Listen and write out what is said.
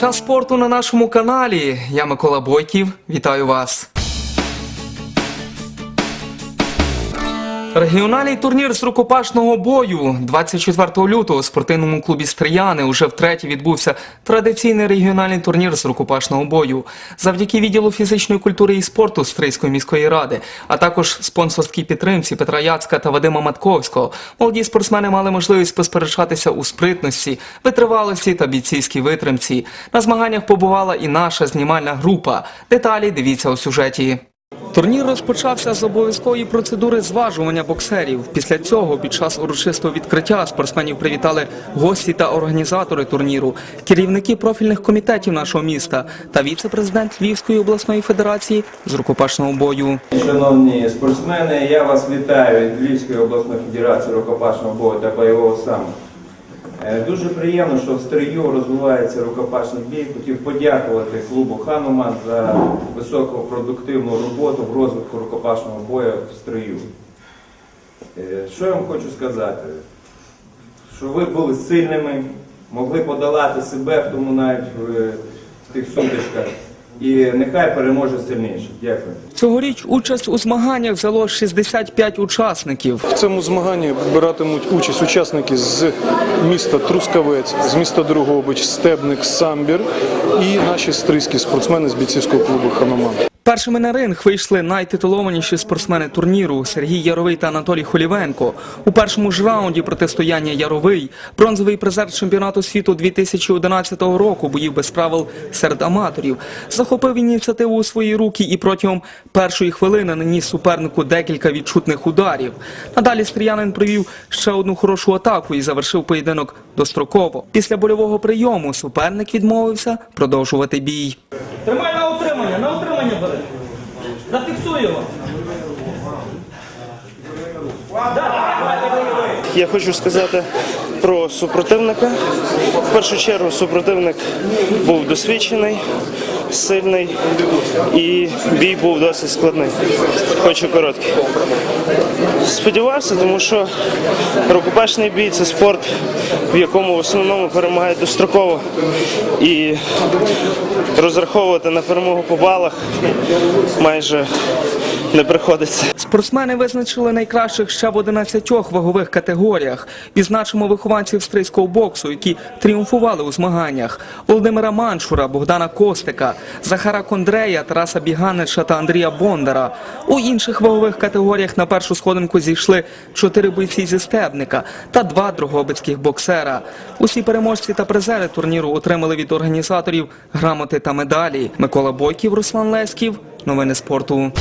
Час спорту на нашому каналі. Я Микола Бойків. Вітаю вас. Регіональний турнір з рукопашного бою 24 лютого у спортивному клубі Стрияни уже втретє відбувся традиційний регіональний турнір з рукопашного бою. Завдяки відділу фізичної культури і спорту Стрийської міської ради, а також спонсорській підтримці Петра Яцка та Вадима Матковського, молоді спортсмени мали можливість посперечатися у спритності, витривалості та бійцівській витримці. На змаганнях побувала і наша знімальна група. Деталі дивіться у сюжеті. Турнір розпочався з обов'язкової процедури зважування боксерів. Після цього, під час урочистого відкриття, спортсменів привітали гості та організатори турніру, керівники профільних комітетів нашого міста та віце-президент Львівської обласної федерації з рукопашного бою. Шановні спортсмени, я вас вітаю від Львівської обласної федерації рукопашного бою та бойового самбо. Е, Дуже приємно, що в Стрию розвивається рукопашний бій. Хотів подякувати клубу Хануман за високопродуктивну роботу в розвитку рукопашного бою в Стрию. Е, Що я вам хочу сказати? Що ви були сильними, могли подолати себе в тому навіть е, в тих сутичках. І нехай переможе сильніше. Дякую. Цьогоріч участь у змаганнях взяло 65 учасників. В цьому змаганні братимуть участь учасники з міста Трускавець, з міста Другобич, Стебник, Самбір і наші стрийські спортсмени з бійцівського клубу Ханоман. Першими на ринг вийшли найтитулованіші спортсмени турніру Сергій Яровий та Анатолій Холівенко. У першому ж раунді протистояння Яровий, бронзовий призер чемпіонату світу 2011 року, боїв без правил серед аматорів, захопив ініціативу у свої руки і протягом першої хвилини наніс супернику декілька відчутних ударів. Надалі стріянин провів ще одну хорошу атаку і завершив поєдинок достроково. Після больового прийому суперник відмовився продовжувати бій. Тримай утримання, на утримання бери. Зафіксую його. Я хочу сказати про супротивника. В першу чергу супротивник був досвідчений, сильний і бій був досить складний, Хочу короткий. Сподівався, тому що рукопашний бій це спорт, в якому в основному перемагають достроково. І розраховувати на перемогу по балах майже не приходиться. Спортсмени визначили найкращих ще в 11 вагових категоріях. Відзначимо вихованців стрийського боксу, які тріумфували у змаганнях: Володимира Маншура, Богдана Костика, Захара Кондрея, Тараса Біганича та Андрія Бондара. У інших вагових категоріях на першу сходинку зійшли чотири бойці зі стебника та два другобицьких боксера. Усі переможці та призери турніру отримали від організаторів грамоти та медалі. Микола Бойків, Руслан Леськів. Новини спорту.